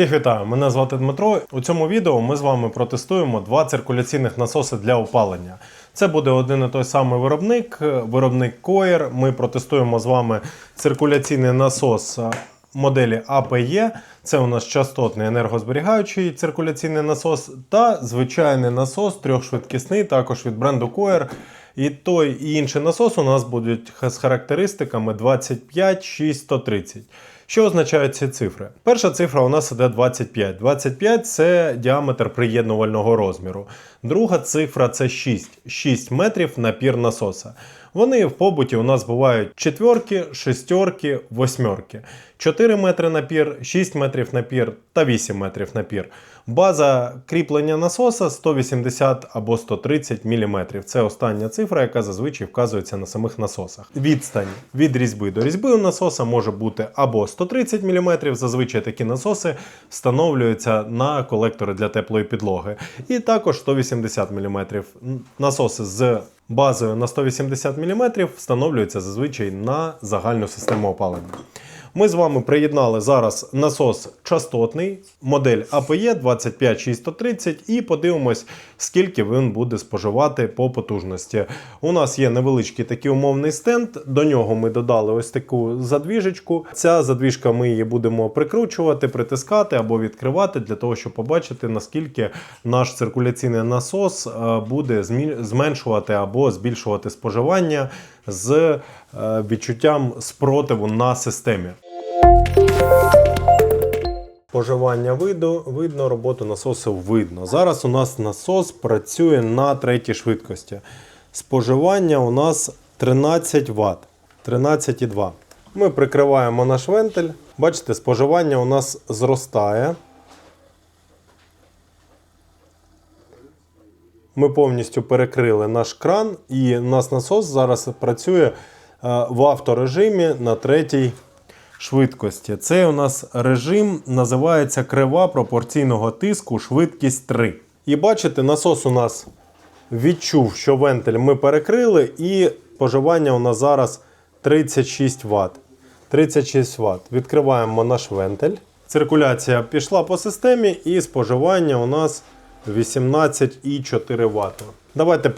Всіх вітаю! Мене звати Дмитро. У цьому відео ми з вами протестуємо два циркуляційних насоси для опалення. Це буде один і той самий виробник, е, виробник Коєр. Ми протестуємо з вами циркуляційний насос е, моделі APE. Це у нас частотний енергозберігаючий циркуляційний насос та звичайний насос трьохшвидкісний, також від бренду Коєр. І той і інший насос у нас будуть з характеристиками 25, 6, 130. Що означають ці цифри? Перша цифра у нас іде 25. 25 це діаметр приєднувального розміру. Друга цифра це 6. 6 метрів напір насоса. Вони в побуті у нас бувають четверки, шестерки, восьмерки. 4 метри напір, 6 метрів напір та 8 метрів напір. База кріплення насоса 180 або 130 мм. Це остання цифра, яка зазвичай вказується на самих насосах. Відстань від різьби до різьби у насоса може бути або 130 мм. Зазвичай такі насоси встановлюються на колектори для теплої підлоги. І також 180 мм. Насоси з базою на 180 мм встановлюється зазвичай на загальну систему опалення. Ми з вами приєднали зараз насос частотний, модель APE 25630 і подивимось, скільки він буде споживати по потужності. У нас є невеличкий такий умовний стенд, до нього ми додали ось таку задвіжечку. Ця задвіжка ми її будемо прикручувати, притискати або відкривати для того, щоб побачити, наскільки наш циркуляційний насос е, буде зменшувати або збільшувати споживання з е, відчуттям спротиву на системі. Споживання виду, видно, роботу насосу видно. Зараз у нас насос працює на третій швидкості. Споживання у нас 13 Вт. 13,2. Ми прикриваємо наш вентиль. Бачите, споживання у нас зростає. Ми повністю перекрили наш кран, і у нас насос зараз працює е, в авторежимі на третій швидкості. Цей у нас режим називається крива пропорційного тиску, швидкість 3. І бачите, насос у нас відчув, що вентиль ми перекрили, і споживання у нас зараз 36 Вт. 36 Вт. Відкриваємо наш вентиль. Циркуляція пішла по системі, і споживання у нас 18,4 Вт. Давайте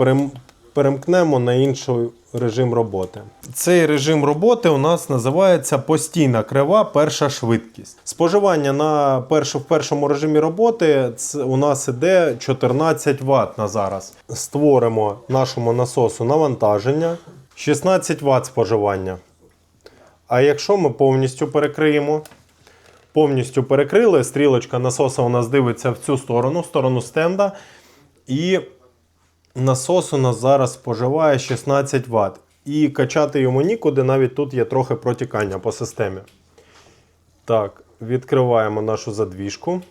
перемкнемо на інший режим роботи. Цей режим роботи у нас називається постійна крива перша швидкість. Споживання на першу, в першому режимі роботи у нас іде 14 Вт на зараз. Створимо нашому насосу навантаження 16 Вт споживання. А якщо ми повністю перекриємо, повністю перекрили, стрілочка насоса у нас дивиться в цю сторону, в сторону стенда. І насос у нас зараз споживає 16 Вт. І качати йому нікуди, навіть тут є трохи протікання по системі. Так, відкриваємо нашу задвіжку.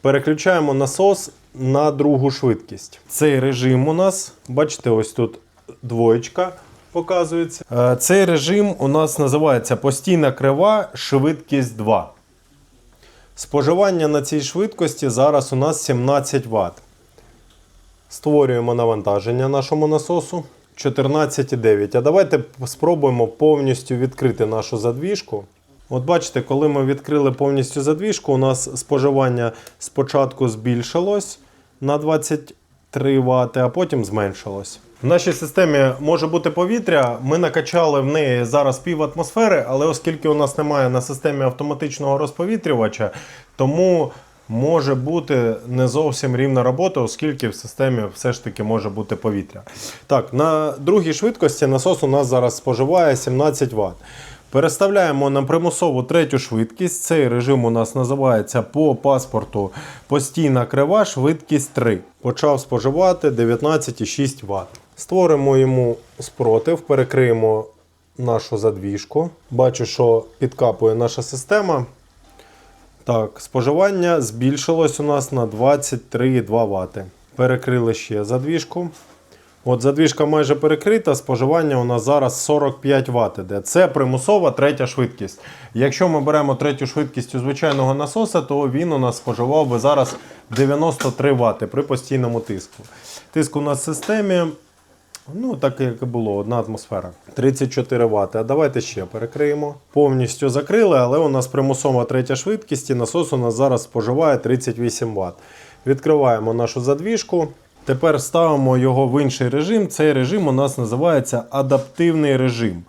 Переключаємо насос на другу швидкість. Цей режим у нас, бачите, ось тут двоєчка показується. Е, Цей режим у нас називається постійна крива, швидкість 2. Споживання на цій швидкості зараз у нас 17 Вт. Створюємо навантаження нашому насосу 14,9. А давайте спробуємо повністю відкрити нашу задвіжку. От бачите, коли ми відкрили повністю задвіжку, у нас споживання спочатку збільшилось на 23 Вт, а потім зменшилось. В нашій системі може бути повітря. Ми накачали в неї зараз пів атмосфери, але оскільки у нас немає на системі автоматичного розповітрювача, тому може бути не зовсім рівна робота, оскільки в системі все ж таки може бути повітря. Так, на другій швидкості насос у нас зараз споживає 17 Вт. Переставляємо на примусову третю швидкість. Цей режим у нас називається по паспорту постійна крива, швидкість 3. Почав споживати 19,6 Вт. Створимо йому спротив, перекриємо нашу задвіжку. Бачу, що підкапує наша система. Так, споживання збільшилось у нас на 23,2 Вт. Перекрили ще задвіжку. От задвіжка майже перекрита, споживання у нас зараз 45 Вт іде. Це примусова третя швидкість. Якщо ми беремо третю швидкість у звичайного насоса, то він у нас споживав би зараз 93 Вт при постійному тиску. Тиск у нас в системі Ну, так як і було, одна атмосфера. 34 Вт. А давайте ще перекриємо. Повністю закрили, але у нас примусова третя швидкість і насос у нас зараз споживає 38 Вт. Відкриваємо нашу задвіжку. Тепер ставимо його в інший режим. Цей режим у нас називається адаптивний режим.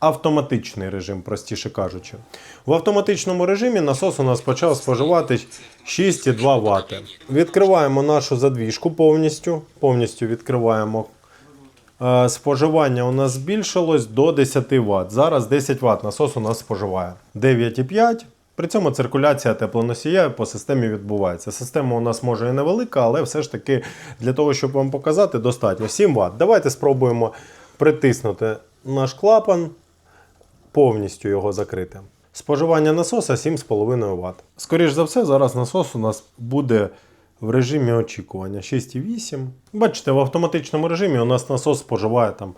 Автоматичний режим, простіше кажучи. В автоматичному режимі насос у нас почав споживати 6,2 Вт. Відкриваємо нашу задвіжку повністю. Повністю відкриваємо. Е, Споживання у нас збільшилось до 10 Вт. Зараз 10 Вт насос у нас споживає. 9,5. При цьому циркуляція теплоносія по системі відбувається. Система у нас може і невелика, але все ж таки для того, щоб вам показати, достатньо 7 Вт. Давайте спробуємо притиснути наш клапан, повністю його закрити. Споживання насоса 7,5 Вт. Скоріше за все, зараз насос у нас буде в режимі очікування 6,8. Бачите, в автоматичному режимі у нас насос споживає там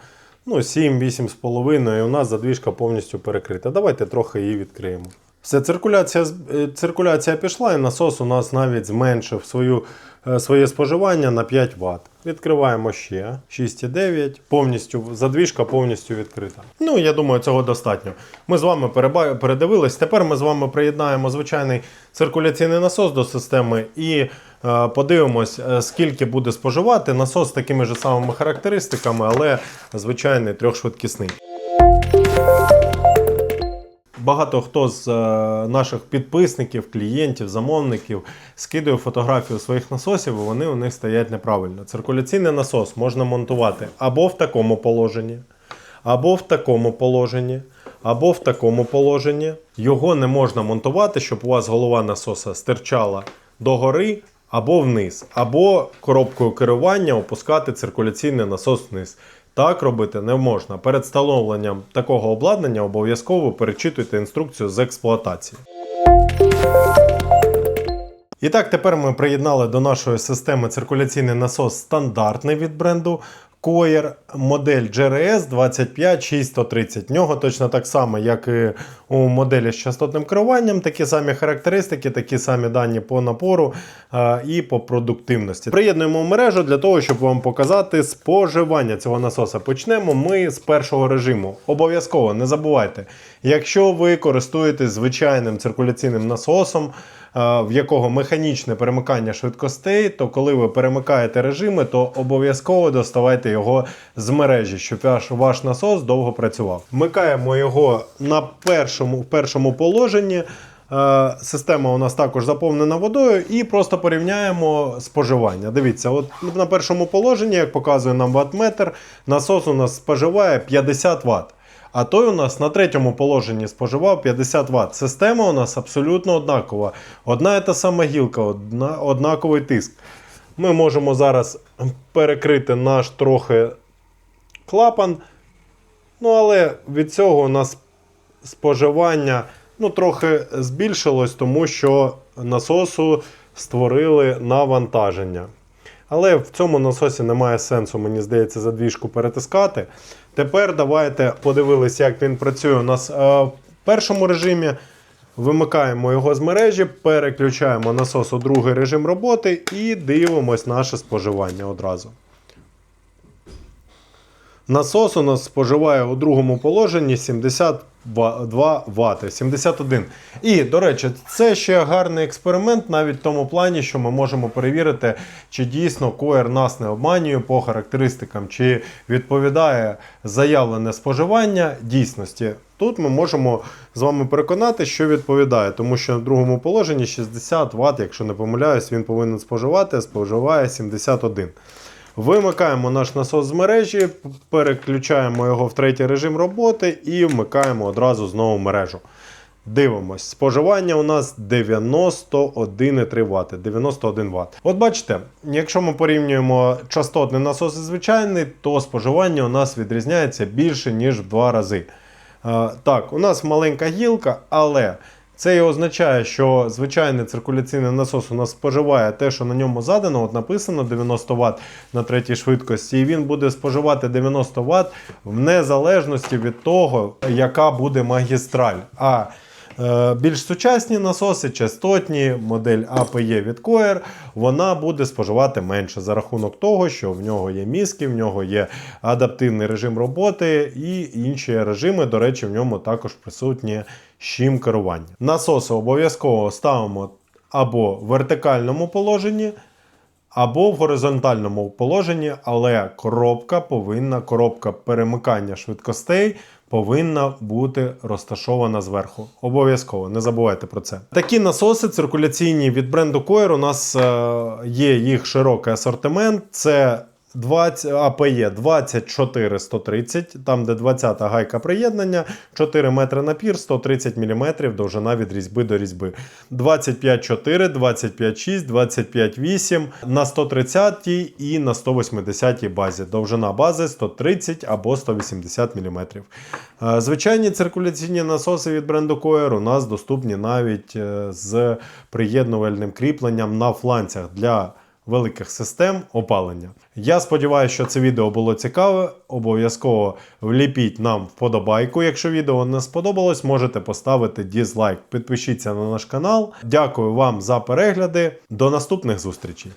ну, 7-8,5 і у нас задвіжка повністю перекрита. Давайте трохи її відкриємо. Все, циркуляція, е, циркуляція пішла, і насос у нас навіть зменшив свою, е, своє споживання на 5 Вт. Відкриваємо ще 6,9. Повністю задвіжка повністю відкрита. Ну, я думаю, цього достатньо. Ми з вами передивились. Тепер ми з вами приєднаємо звичайний циркуляційний насос до системи і подивимось, е, скільки буде споживати насос з такими ж самими характеристиками, але звичайний трьохшвидкісний. Багато хто з е, наших підписників, клієнтів, замовників скидує фотографію своїх насосів, і вони у них стоять неправильно. Циркуляційний насос можна монтувати або в такому положенні, або в такому положенні, або в такому положенні. Його не можна монтувати, щоб у вас голова насоса стирчала догори або вниз, або коробкою керування опускати циркуляційний насос вниз. Так робити не можна. Перед встановленням такого обладнання обов'язково перечитуйте інструкцію з експлуатації. І так, тепер ми приєднали до нашої системи циркуляційний насос стандартний від бренду Coyer, модель GRS 25630. В нього точно так само, як і у моделі з частотним керуванням, такі самі характеристики, такі самі дані по напору е, і по продуктивності. Приєднуємо мережу для того, щоб вам показати споживання цього насоса. Почнемо ми з першого режиму. Обов'язково не забувайте, якщо ви користуєтесь звичайним циркуляційним насосом, в якого механічне перемикання швидкостей, то коли ви перемикаєте режими, то обов'язково доставайте його з мережі, щоб ваш, ваш насос довго працював. Вмикаємо його на першому, в першому положенні. Е, Система у нас також заповнена водою, і просто порівняємо споживання. Дивіться, от на першому положенні, як показує нам ватметр, насос у нас споживає 50 Вт. А той у нас на третьому положенні споживав 50 Вт. Система у нас абсолютно однакова. Одна і та сама гілка, одна, однаковий тиск. Ми можемо зараз перекрити наш трохи клапан. Ну, але від цього у нас споживання ну, трохи збільшилось, тому що насосу створили навантаження. Але в цьому насосі немає сенсу, мені здається, задвіжку перетискати. Тепер давайте подивилися, як він працює у нас е, в першому режимі. Вимикаємо його з мережі, переключаємо насос у другий режим роботи і дивимось наше споживання одразу. Насос у нас споживає у другому положенні 72 Вт, 71. І, до речі, це ще гарний експеримент, навіть в тому плані, що ми можемо перевірити, чи дійсно коер нас не обманює по характеристикам, чи відповідає заявлене споживання дійсності. Тут ми можемо з вами переконати, що відповідає, тому що в другому положенні 60 Вт, якщо не помиляюсь, він повинен споживати, споживає 71. Вимикаємо наш насос з мережі, переключаємо його в третій режим роботи і вмикаємо одразу знову мережу. Дивимось, споживання у нас 91,3 Вт. 91 Вт. От бачите, якщо ми порівнюємо частотний насос і звичайний, то споживання у нас відрізняється більше, ніж в два рази. Е, Так, у нас маленька гілка, але це і означає, що звичайний циркуляційний насос у нас споживає те, що на ньому задано, от написано 90 Вт на третій швидкості, і він буде споживати 90 Вт в незалежності від того, яка буде магістраль. А Е, Більш сучасні насоси, частотні, модель APE від Coer, вона буде споживати менше за рахунок того, що в нього є мізки, в нього є адаптивний режим роботи і інші режими. До речі, в ньому також присутнє щім керування. Насоси обов'язково ставимо або в вертикальному положенні, або в горизонтальному положенні, але коробка повинна, коробка перемикання швидкостей повинна бути розташована зверху. Обов'язково, не забувайте про це. Такі насоси циркуляційні від бренду Coir. У нас е, є їх широкий асортимент. Це 20, АПЄ 24 130, там де 20-та гайка приєднання, 4 метри напір, 130 мм довжина від різьби до різьби. 25,4, 25,6, 25,8 на 130 і на 180 базі. Довжина бази 130 або 180 мм. Е, Звичайні циркуляційні насоси від бренду Coer у нас доступні навіть е, з приєднувальним кріпленням на фланцях для великих систем опалення. Я сподіваюся, що це відео було цікаве. Обов'язково вліпіть нам вподобайку. Якщо відео не сподобалось, можете поставити дізлайк. Підпишіться на наш канал. Дякую вам за перегляди. До наступних зустрічей.